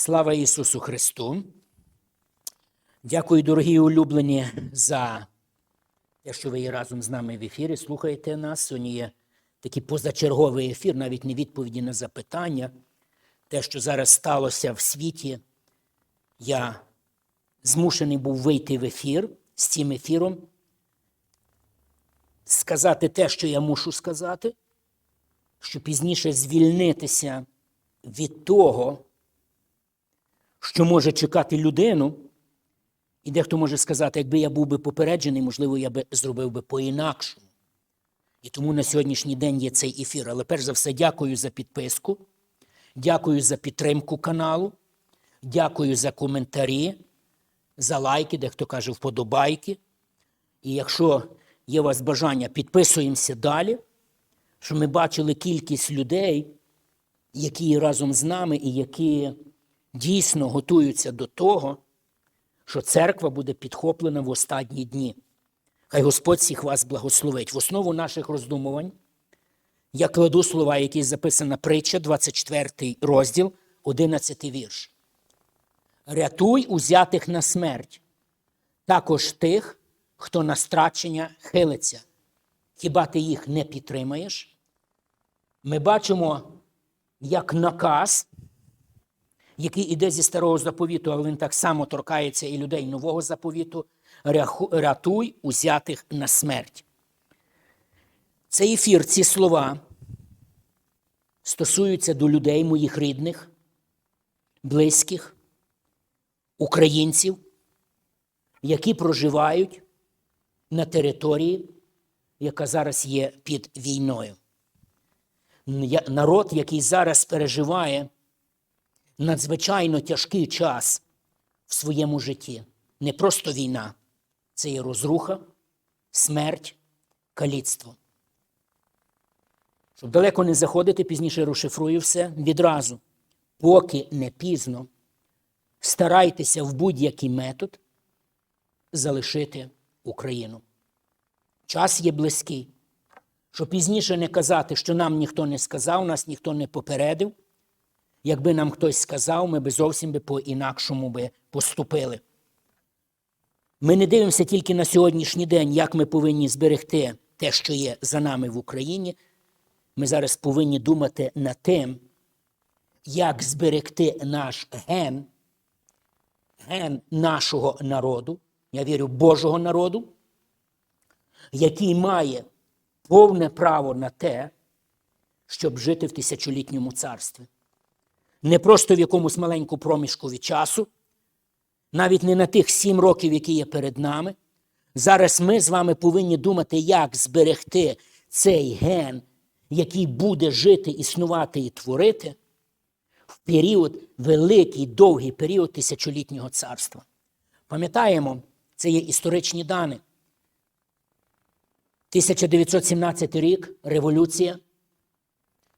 Слава Ісусу Христу! Дякую, дорогі улюблені, за те, що ви є разом з нами в ефірі. Слухаєте нас. Сьогодні є такий позачерговий ефір, навіть не відповіді на запитання. Те, що зараз сталося в світі, я змушений був вийти в ефір з цим ефіром, сказати те, що я мушу сказати, щоб пізніше звільнитися від того, що може чекати людину, і дехто може сказати, якби я був би попереджений, можливо, я би зробив би по-інакшому. І тому на сьогоднішній день є цей ефір. Але перш за все, дякую за підписку, дякую за підтримку каналу, дякую за коментарі, за лайки, дехто каже вподобайки. І якщо є у вас бажання, підписуємося далі, щоб ми бачили кількість людей, які разом з нами і які дійсно готуються до того, що церква буде підхоплена в останні дні. Хай Господь всіх вас благословить. В основу наших роздумувань я кладу слова, які записана притча, 24 розділ, 11 вірш. Рятуй узятих на смерть, також тих, хто на страчення хилиться. Хіба ти їх не підтримаєш? Ми бачимо, як наказ який іде зі старого заповіту, але він так само торкається і людей нового заповіту, рятуй узятих на смерть. Цей ефір, ці слова стосуються до людей, моїх рідних, близьких, українців, які проживають на території, яка зараз є під війною. Народ, який зараз переживає надзвичайно тяжкий час в своєму житті. Не просто війна, це є розруха, смерть, каліцтво. Щоб далеко не заходити, пізніше розшифрую все відразу. Поки не пізно, старайтеся в будь-який метод залишити Україну. Час є близький. Щоб пізніше не казати, що нам ніхто не сказав, нас ніхто не попередив. Якби нам хтось сказав, ми би зовсім би по-інакшому би поступили. Ми не дивимося тільки на сьогоднішній день, як ми повинні зберегти те, що є за нами в Україні. Ми зараз повинні думати над тим, як зберегти наш ген, ген нашого народу, я вірю, Божого народу, який має повне право на те, щоб жити в тисячолітньому царстві не просто в якомусь маленьку проміжку від часу, навіть не на тих сім років, які є перед нами. Зараз ми з вами повинні думати, як зберегти цей ген, який буде жити, існувати і творити в період, великий, довгий період тисячолітнього царства. Пам'ятаємо, це є історичні дані. 1917 рік революція.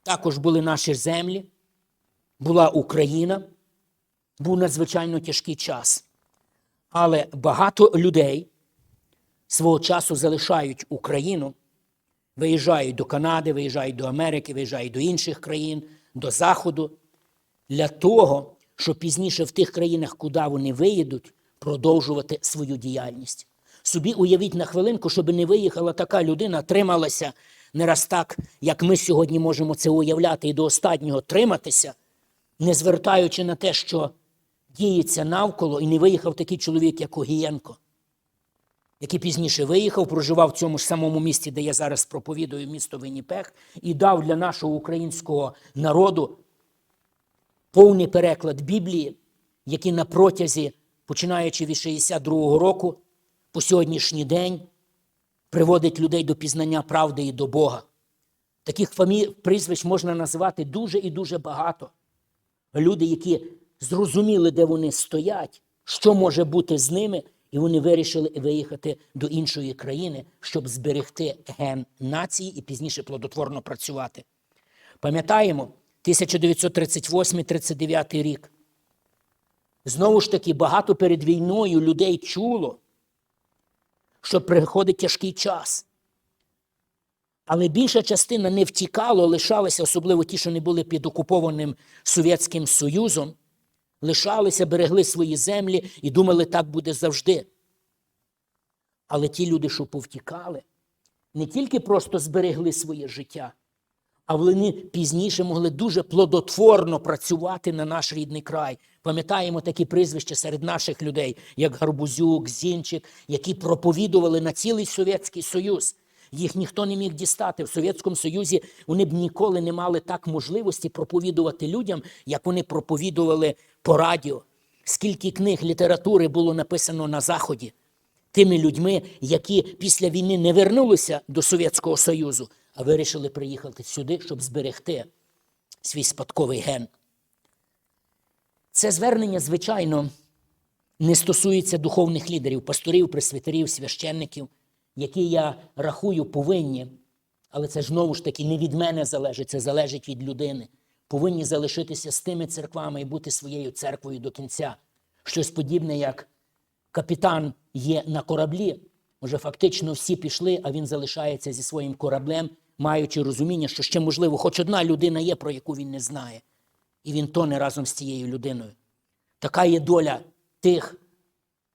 Також були наші землі була Україна, був надзвичайно тяжкий час. Але багато людей свого часу залишають Україну, виїжджають до Канади, виїжджають до Америки, виїжджають до інших країн, до Заходу, для того, щоб пізніше в тих країнах, куди вони виїдуть, продовжувати свою діяльність. Собі уявіть на хвилинку, щоб не виїхала така людина, трималася не раз так, як ми сьогодні можемо це уявляти, і до останнього триматися не звертаючи на те, що діється навколо, і не виїхав такий чоловік, як Огієнко, який пізніше виїхав, проживав в цьому ж самому місті, де я зараз проповідую місто Винніпех, і дав для нашого українського народу повний переклад Біблії, який на протязі, починаючи від 62-го року, по сьогоднішній день приводить людей до пізнання правди і до Бога. Таких фамі... прізвищ можна називати дуже і дуже багато люди, які зрозуміли, де вони стоять, що може бути з ними, і вони вирішили виїхати до іншої країни, щоб зберегти ген нації і пізніше плодотворно працювати. Пам'ятаємо 1938-39 рік. Знову ж таки, багато перед війною людей чуло, що приходить тяжкий час. Але більша частина не втікала, лишалася, особливо ті, що не були під окупованим Совєтським Союзом, лишалися, берегли свої землі і думали, так буде завжди. Але ті люди, що повтікали, не тільки просто зберегли своє життя, а вони пізніше могли дуже плодотворно працювати на наш рідний край. Пам'ятаємо такі прізвища серед наших людей, як Гарбузюк, Зінчик, які проповідували на цілий Совєтський Союз. Їх ніхто не міг дістати. В Совєтському Союзі вони б ніколи не мали так можливості проповідувати людям, як вони проповідували по радіо. Скільки книг літератури було написано на Заході тими людьми, які після війни не вернулися до Совєтського Союзу, а вирішили приїхати сюди, щоб зберегти свій спадковий ген. Це звернення, звичайно, не стосується духовних лідерів, пасторів, пресвітерів, священників, які я рахую повинні, але це ж знову ж таки не від мене залежить, це залежить від людини. Повинні залишитися з тими церквами і бути своєю церквою до кінця. Щось подібне, як капітан є на кораблі. Може, фактично всі пішли, а він залишається зі своїм кораблем, маючи розуміння, що ще, можливо, хоч одна людина є, про яку він не знає. І він тоне разом з цією людиною. Така є доля тих,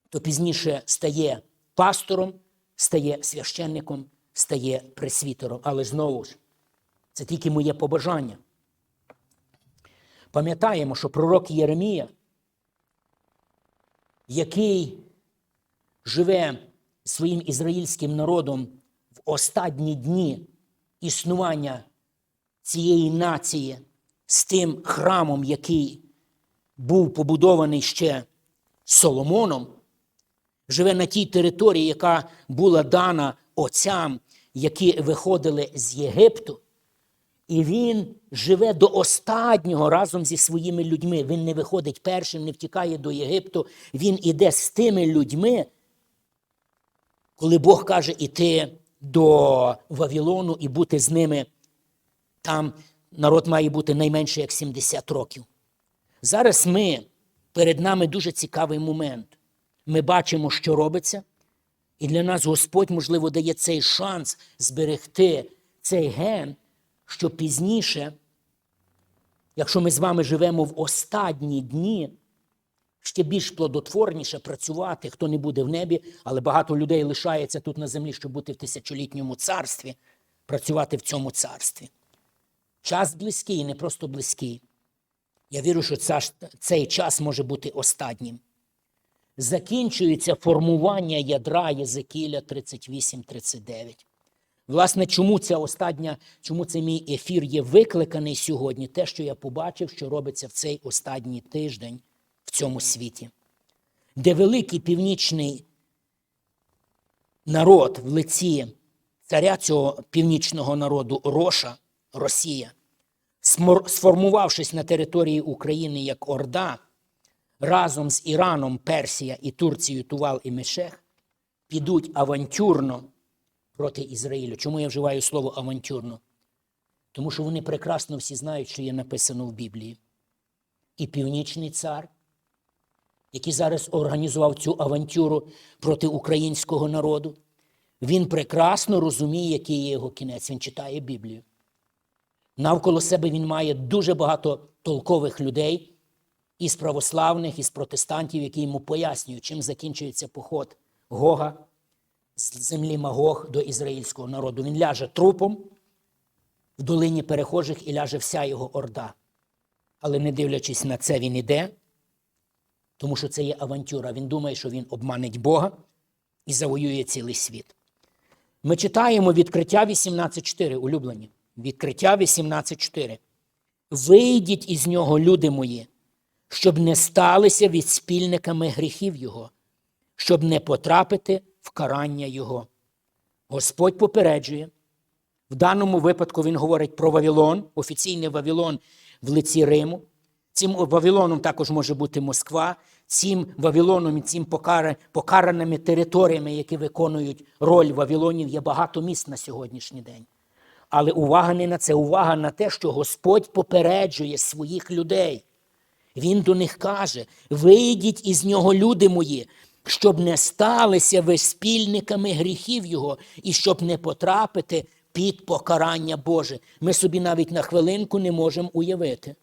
хто пізніше стає пастором, стає священником, стає пресвітером. Але знову ж, це тільки моє побажання. Пам'ятаємо, що пророк Єремія, який живе своїм ізраїльським народом в останні дні існування цієї нації з тим храмом, який був побудований ще Соломоном, живе на тій території, яка була дана отцям, які виходили з Єгипту. І він живе до останнього разом зі своїми людьми. Він не виходить першим, не втікає до Єгипту. Він іде з тими людьми, коли Бог каже іти до Вавилону і бути з ними. Там народ має бути найменше як 70 років. Зараз ми, перед нами дуже цікавий момент. Ми бачимо, що робиться, і для нас Господь, можливо, дає цей шанс зберегти цей ген, що пізніше, якщо ми з вами живемо в останні дні, ще більш плодотворніше працювати, хто не буде в небі, але багато людей лишається тут на землі, щоб бути в тисячолітньому царстві, працювати в цьому царстві. Час близький, не просто близький. Я вірю, що цей час може бути останнім. Закінчується формування ядра Єзекіля 38-39. Власне, чому ця остання, чому цей мій ефір є викликаний сьогодні? Те, що я побачив, що робиться в цей останній тиждень в цьому світі, де великий північний народ в лиці царя цього північного народу Роша, Росія, сформувавшись на території України як Орда, разом з Іраном, Персія і Турцією Тувал і Мешех, підуть авантюрно проти Ізраїлю. Чому я вживаю слово авантюрно? Тому що вони прекрасно всі знають, що є написано в Біблії. І північний цар, який зараз організував цю авантюру проти українського народу, він прекрасно розуміє, який є його кінець. Він читає Біблію. Навколо себе він має дуже багато толкових людей, із православних, із протестантів, які йому пояснюють, чим закінчується поход Гога з землі Магог до ізраїльського народу. Він ляже трупом в долині перехожих і ляже вся його орда. Але не дивлячись на це, він іде, тому що це є авантюра. Він думає, що він обманить Бога і завоює цілий світ. Ми читаємо відкриття 18.4, улюблені. Відкриття 18.4. Вийдіть із нього, люди мої, щоб не сталися від спільниками гріхів Його, щоб не потрапити в карання Його. Господь попереджує. В даному випадку Він говорить про Вавилон, офіційний Вавилон в лиці Риму. Цим Вавилоном також може бути Москва, цим Вавилоном і цим покараними територіями, які виконують роль Вавилонів, є багато міст на сьогоднішній день. Але увага не на це, увага на те, що Господь попереджує своїх людей. Він до них каже: вийдіть із нього, люди мої, щоб не сталися ви спільниками гріхів Його і щоб не потрапити під покарання Боже. Ми собі навіть на хвилинку не можемо уявити.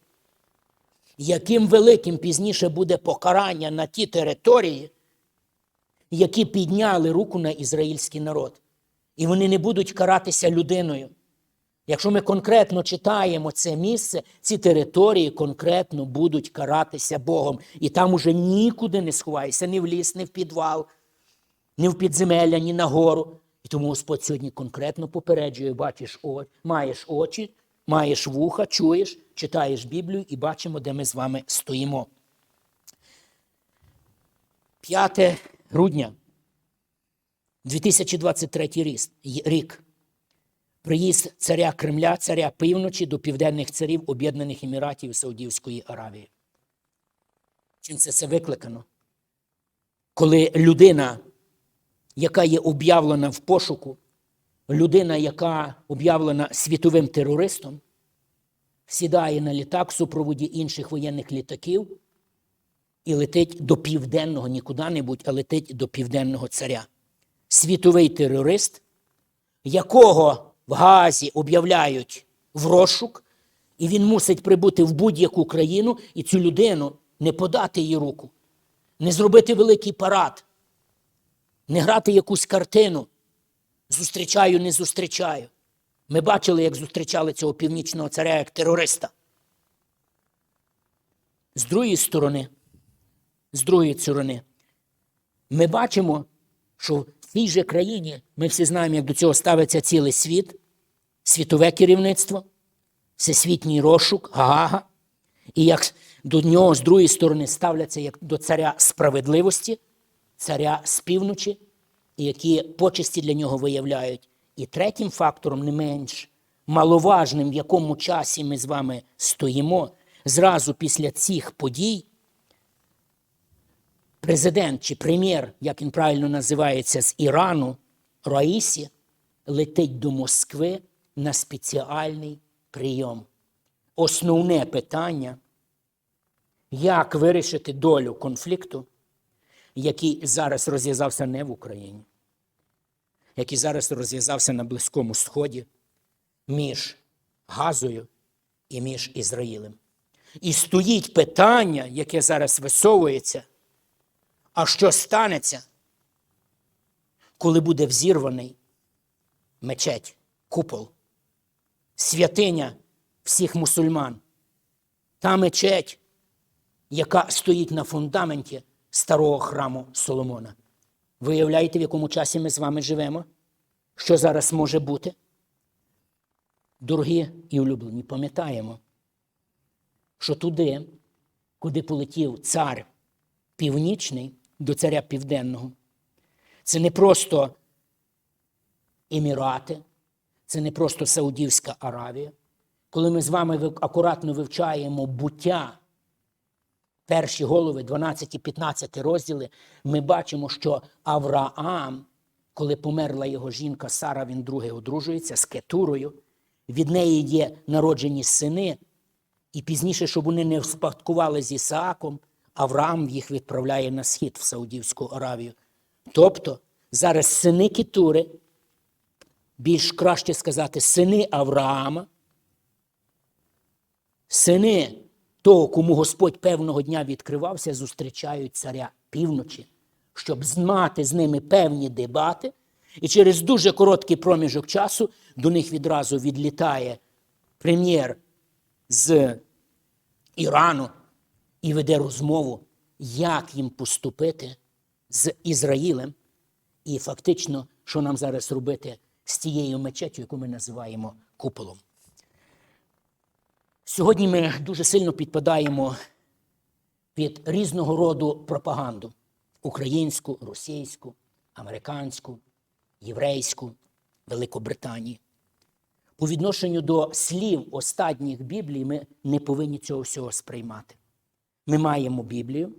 яким великим пізніше буде покарання на ті території, які підняли руку на ізраїльський народ. І вони не будуть каратися людиною. Якщо ми конкретно читаємо це місце, ці території конкретно будуть каратися Богом. І там уже нікуди не сховаєшся, ні в ліс, ні в підвал, ні в підземелля, ні на гору. І тому Господь сьогодні конкретно попереджує, бачиш, о, маєш очі, маєш вуха, чуєш, читаєш Біблію і бачимо, де ми з вами стоїмо. 5 грудня 2023 рік. Приїзд царя Кремля, царя півночі до південних царів Об'єднаних Еміратів Саудівської Аравії. Чим це все викликано? Коли людина, яка є об'явлена в пошуку, людина, яка об'явлена світовим терористом, сідає на літак в супроводі інших воєнних літаків і летить до південного, не куди-небудь, а летить до південного царя. Світовий терорист, якого в Газі об'являють в розшук, і він мусить прибути в будь-яку країну і цю людину не подати їй руку, не зробити великий парад, не грати якусь картину. Зустрічаю, не зустрічаю. Ми бачили, як зустрічали цього північного царя як терориста. З другої сторони, з другої сторони, ми бачимо, що цій же країні ми всі знаємо, як до цього ставиться цілий світ, світове керівництво, всесвітній розшук, Гаага, і як до нього з другої сторони ставляться як до царя справедливості, царя з півночі, які почесті для нього виявляють. І третім фактором, не менш маловажним, в якому часі ми з вами стоїмо, зразу після цих подій президент чи прем'єр, як він правильно називається, з Ірану, Раїсі, летить до Москви на спеціальний прийом. Основне питання, як вирішити долю конфлікту, який зараз розв'язався не в Україні, який зараз розв'язався на Близькому Сході між Газою і між Ізраїлем. І стоїть питання, яке зараз висовується. А що станеться, коли буде взірваний мечеть, купол, святиня всіх мусульман? Та мечеть, яка стоїть на фундаменті старого храму Соломона. Виявляєте, в якому часі ми з вами живемо? Що зараз може бути? Дорогі і улюблені, пам'ятаємо, що туди, куди полетів цар північний до царя південного, це не просто Емірати, це не просто Саудівська Аравія. Коли ми з вами акуратно вивчаємо буття, перші голови, 12 і 15 розділи, ми бачимо, що Авраам, коли померла його жінка Сара, він другий одружується з Кетурою, від неї є народжені сини, і пізніше, щоб вони не вспадкували з Ісааком, Авраам їх відправляє на схід в Саудівську Аравію. Тобто зараз сини Кетури, більш краще сказати, сини Авраама, сини того, кому Господь певного дня відкривався, зустрічають царя півночі, щоб мати з ними певні дебати. І через дуже короткий проміжок часу до них відразу відлітає прем'єр з Ірану і веде розмову, як їм поступити з Ізраїлем, і фактично, що нам зараз робити з тією мечеттю, яку ми називаємо куполом. Сьогодні ми дуже сильно підпадаємо під різного роду пропаганду: українську, російську, американську, єврейську, Великобританії. По відношенню до слів останніх Біблій ми не повинні цього всього сприймати. Ми маємо Біблію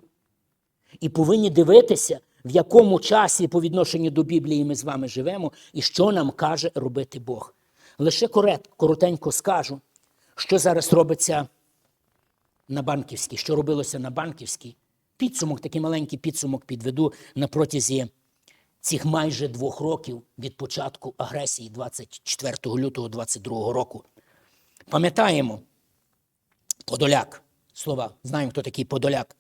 і повинні дивитися, в якому часі по відношенню до Біблії ми з вами живемо і що нам каже робити Бог. Лише коротенько скажу, що зараз робиться на банківській, що робилося на банківській. Підсумок, такий маленький підсумок підведу на протязі цих майже двох років від початку агресії 24 лютого 22 року. Пам'ятаємо, Подоляк, слова. Знаємо, хто такий Подоляк.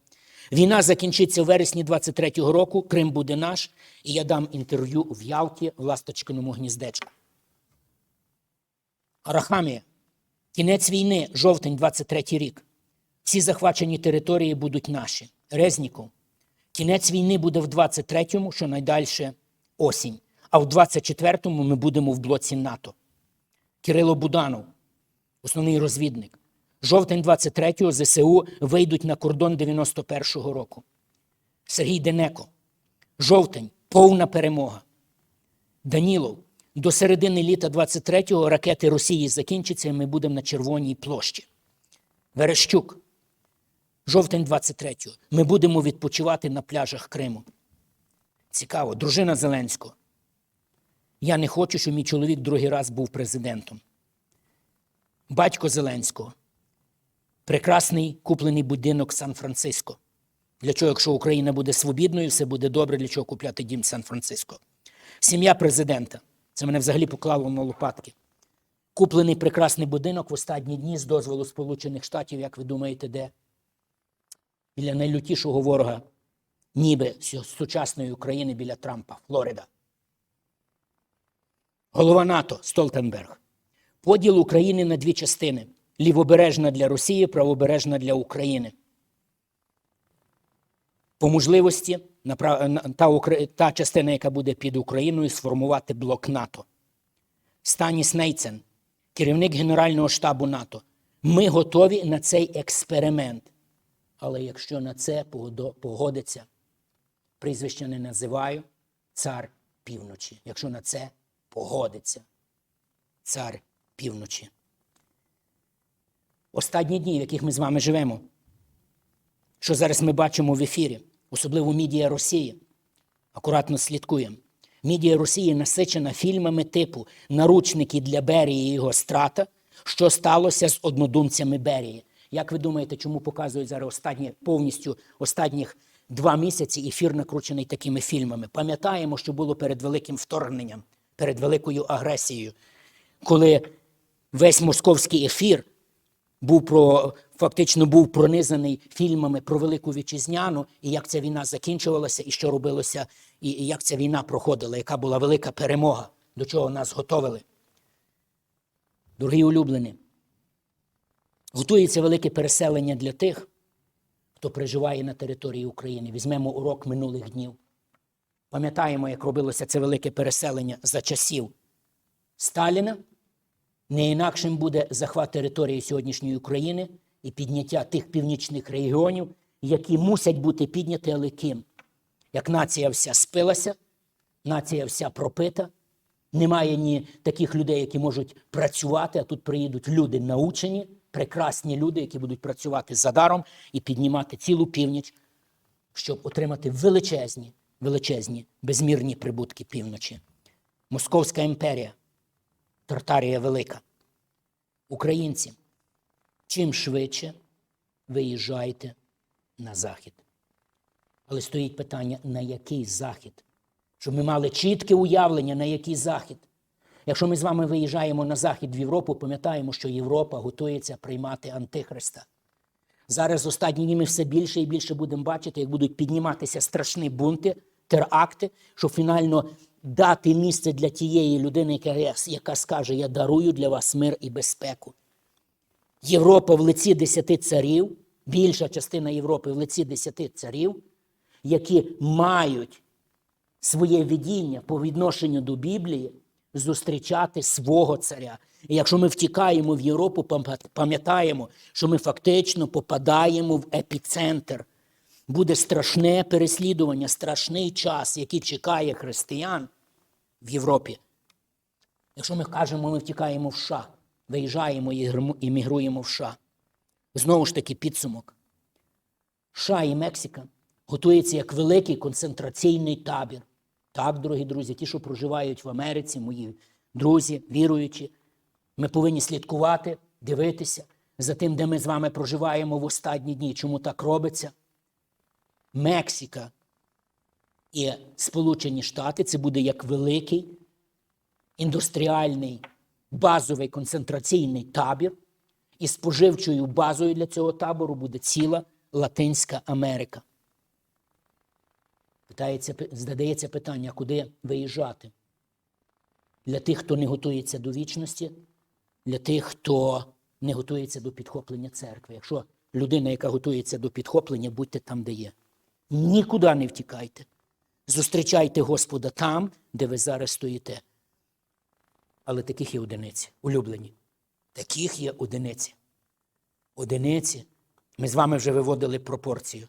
Війна закінчиться в вересні 23-го року, Крим буде наш, і я дам інтерв'ю в Ялті в Ласточкиному гніздечку. Арахамія. Кінець війни, жовтень 23 рік. Всі захвачені території будуть наші. Резніков. Кінець війни буде в 23-му, що найдальше осінь. А в 24-му ми будемо в блоці НАТО. Кирило Буданов, основний розвідник. Жовтень 23-го ЗСУ вийдуть на кордон 91-го року. Сергій Денеко. Жовтень повна перемога. Данілов. До середини літа 23-го ракети Росії закінчаться, і ми будемо на Червоній площі. Верещук. Жовтень 23-го. Ми будемо відпочивати на пляжах Криму. Цікаво, дружина Зеленського. Я не хочу, щоб мій чоловік другий раз був президентом. Батько Зеленського. Прекрасний куплений будинок Сан-Франциско. Для чого, якщо Україна буде свобідною, все буде добре, для чого купляти дім Сан-Франциско. Сім'я президента. Це мене взагалі поклало на лопатки. Куплений прекрасний будинок в останні дні з дозволу Сполучених Штатів, як ви думаєте, де? Біля найлютішого ворога, ніби сучасної України біля Трампа, Флорида. Голова НАТО Столтенберг. Поділ України на дві частини: лівобережна для Росії, правобережна для України. По можливості та, частина, яка буде під Україною, сформувати блок НАТО. Станіс Нейцен, керівник Генерального штабу НАТО. Ми готові на цей експеримент. Але якщо на це погодиться, прізвище не називаю, цар півночі. Якщо на це погодиться, цар півночі. Останні дні, в яких ми з вами живемо, що зараз ми бачимо в ефірі, особливо мідія Росії, акуратно слідкуємо. Мідія Росії насичена фільмами типу Наручники для Берії і його страта, що сталося з однодумцями Берії. Як ви думаєте, чому показують зараз останні повністю останніх два місяці ефір накручений такими фільмами? Пам'ятаємо, що було перед великим вторгненням, перед великою агресією, коли весь московський ефір був про фактично був пронизаний фільмами про велику вітчизняну, і як ця війна закінчувалася, і що робилося, і, і як ця війна проходила, яка була велика перемога, до чого нас готовили. Дорогі улюблені, готується велике переселення для тих, хто проживає на території України. Візьмемо урок минулих днів. Пам'ятаємо, як робилося це велике переселення за часів Сталіна. Не інакшим буде захват території сьогоднішньої України і підняття тих північних регіонів, які мусять бути підняті, але ким? Як нація вся спилася, нація вся пропита, немає ні таких людей, які можуть працювати, а тут приїдуть люди научені, прекрасні люди, які будуть працювати за даром і піднімати цілу північ, щоб отримати величезні, величезні, безмірні прибутки півночі. Московська імперія. Тартарія велика. Українці, чим швидше виїжджайте на захід. Але стоїть питання, на який захід? Щоб ми мали чітке уявлення, на який захід. Якщо ми з вами виїжджаємо на захід в Європу, пам'ятаємо, що Європа готується приймати Антихриста. Зараз останні дні ми все більше і більше будемо бачити, як будуть підніматися страшні бунти, теракти, щоб фінально дати місце для тієї людини, яка, яка скаже: Я дарую для вас мир і безпеку. Європа в лиці десяти царів, більша частина Європи в лиці десяти царів, які мають своє видіння по відношенню до Біблії зустрічати свого царя. І якщо ми втікаємо в Європу, пам'ятаємо, що ми фактично попадаємо в епіцентр. Буде страшне переслідування, страшний час, який чекає християн в Європі. Якщо ми кажемо, ми втікаємо в США, виїжджаємо і мігруємо в США. Знову ж таки, підсумок. США і Мексика готується як великий концентраційний табір. Так, дорогі друзі, ті, що проживають в Америці, мої друзі, віруючі, ми повинні слідкувати, дивитися за тим, де ми з вами проживаємо в останні дні. Чому так робиться? Мексика і Сполучені Штати це буде як великий індустріальний базовий концентраційний табір, І споживчою базою для цього табору буде ціла Латинська Америка. Питається, задається питання, куди виїжджати? Для тих, хто не готується до вічності, для тих, хто не готується до підхоплення церкви. Якщо людина, яка готується до підхоплення, будьте там, де є. Нікуди не втікайте. Зустрічайте Господа там, де ви зараз стоїте. Але таких є одиниці, улюблені. Таких є одиниці. Одиниці. Ми з вами вже виводили пропорцію.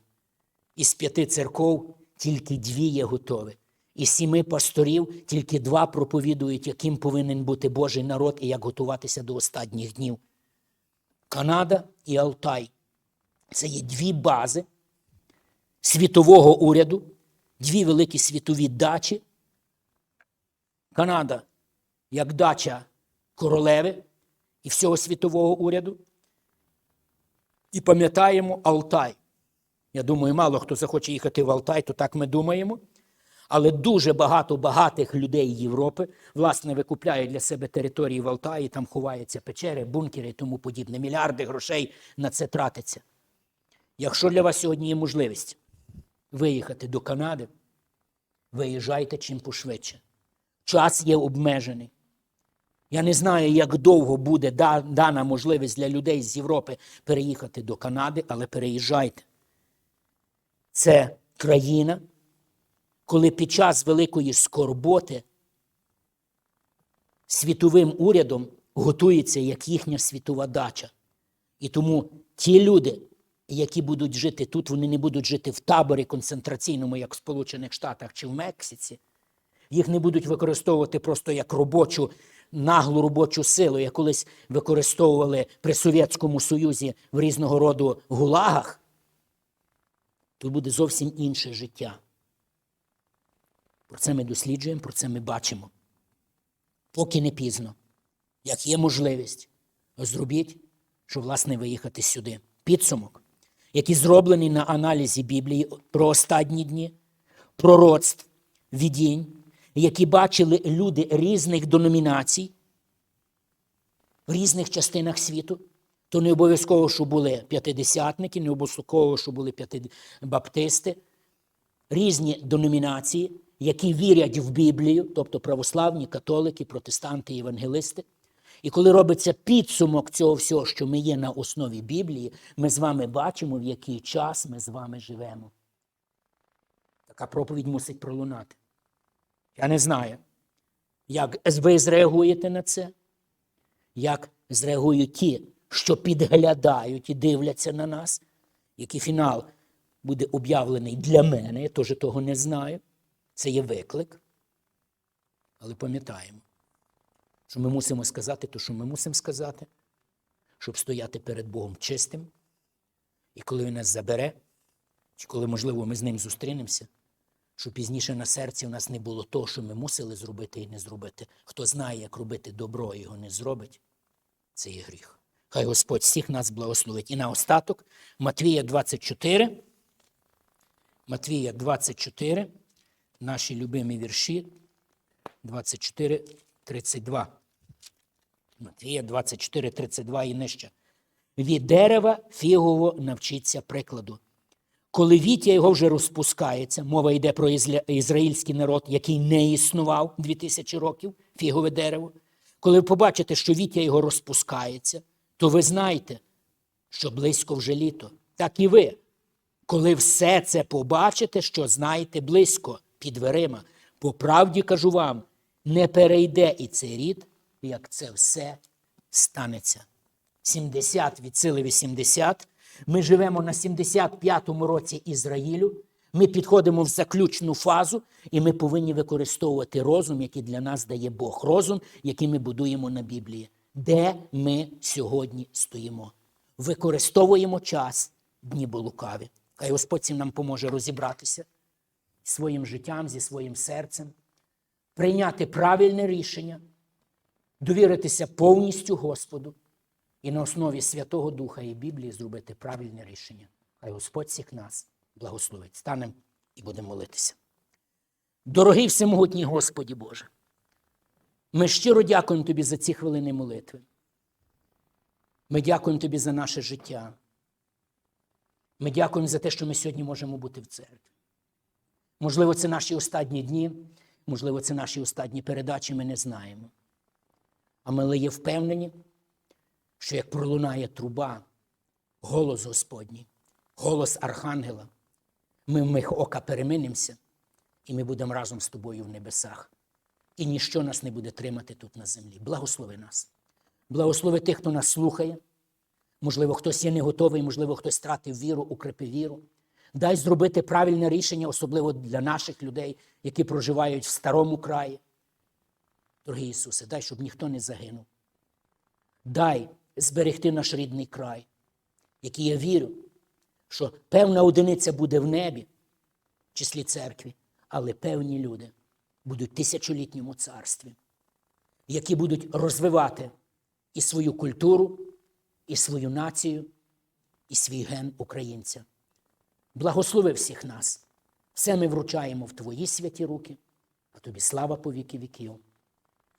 Із п'яти церков тільки дві є готові. Із сіми пасторів тільки два проповідують, яким повинен бути Божий народ і як готуватися до останніх днів. Канада і Алтай це є дві бази світового уряду, дві великі світові дачі. Канада як дача королеви і всього світового уряду. І пам'ятаємо Алтай. Я думаю, мало хто захоче їхати в Алтай, то так ми думаємо. Але дуже багато багатих людей Європи, власне, викупляють для себе території в Алтаї, там ховаються печери, бункери і тому подібне. Мільярди грошей на це тратиться. Якщо для вас сьогодні є можливість виїхати до Канади, виїжджайте чим пошвидше. Час є обмежений. Я не знаю, як довго буде дана можливість для людей з Європи переїхати до Канади, але переїжджайте. Це країна, коли під час великої скорботи світовим урядом готується як їхня світова дача. І тому ті люди, які будуть жити тут, вони не будуть жити в таборі концентраційному, як в Сполучених Штатах чи в Мексиці. Їх не будуть використовувати просто як робочу, наглу робочу силу, як колись використовували при Совєтському Союзі в різного роду гулагах. Тут буде зовсім інше життя. Про це ми досліджуємо, про це ми бачимо. Поки не пізно, як є можливість, зробіть, щоб, власне, виїхати сюди. Підсумок, який зроблений на аналізі Біблії про останні дні, пророцтв, видінь, які бачили люди різних деномінацій в різних частинах світу. То не обов'язково, що були п'ятидесятники, не обов'язково, що були баптисти, різні деномінації, які вірять в Біблію, тобто православні, католики, протестанти, євангелисти. І коли робиться підсумок цього всього, що ми є на основі Біблії, ми з вами бачимо, в який час ми з вами живемо. Така проповідь мусить пролунати. Я не знаю, як ви зреагуєте на це, як зреагують ті, що підглядають і дивляться на нас, який фінал буде об'явлений для мене, я теж того не знаю. Це є виклик. Але пам'ятаємо, що ми мусимо сказати те, що ми мусимо сказати, щоб стояти перед Богом чистим. І коли Він нас забере, чи коли, можливо, ми з ним зустрінемося, щоб пізніше на серці у нас не було того, що ми мусили зробити і не зробити. Хто знає, як робити добро і його не зробить, це є гріх. Хай Господь всіх нас благословить. І наостаток Матвія 24. Матвія 24, наші любимі вірші 24, 32. Матвія 24, 32 і нижче. Від дерева фігово навчиться прикладу. Коли віття його вже розпускається, мова йде про ізраїльський народ, який не існував 2000 років, фігове дерево. Коли ви побачите, що віття його розпускається, то ви знаєте, що близько вже літо. Так і ви. Коли все це побачите, що знаєте близько під дверима, по правді кажу вам, не перейде і цей рід, як це все станеться. 70 від сили 80. Ми живемо на 75-му році Ізраїлю. Ми підходимо в заключну фазу, і ми повинні використовувати розум, який для нас дає Бог. Розум, який ми будуємо на Біблії. Де ми сьогодні стоїмо? Використовуємо час дні лукаві. Хай Господь цим нам поможе розібратися зі своїм життям, зі своїм серцем, прийняти правильне рішення, довіритися повністю Господу і на основі Святого Духа і Біблії зробити правильне рішення. Хай Господь всіх нас благословить. Станемо і будемо молитися. Дорогий всемогутній Господі Боже, ми щиро дякуємо Тобі за ці хвилини молитви. Ми дякуємо тобі за наше життя. Ми дякуємо за те, що ми сьогодні можемо бути в церкві. Можливо, це наші останні дні, можливо, це наші останні передачі, ми не знаємо. А ми є впевнені, що як пролунає труба, голос Господній, голос Архангела, ми в мих ока переминимося, і ми будемо разом з тобою в небесах. І ніщо нас не буде тримати тут на землі. Благослови нас. Благослови тих, хто нас слухає. Можливо, хтось є не готовий, можливо, хтось втратив віру, укрепи віру. Дай зробити правильне рішення, особливо для наших людей, які проживають в старому краї. Дорогий Ісусе, дай, щоб ніхто не загинув. Дай зберегти наш рідний край, який я вірю, що певна одиниця буде в небі, в числі церкві, але певні люди будуть в тисячолітньому царстві, які будуть розвивати і свою культуру, і свою націю, і свій ген українця. Благослови всіх нас. Все ми вручаємо в Твої святі руки, а тобі слава по віки віків.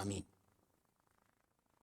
Амінь.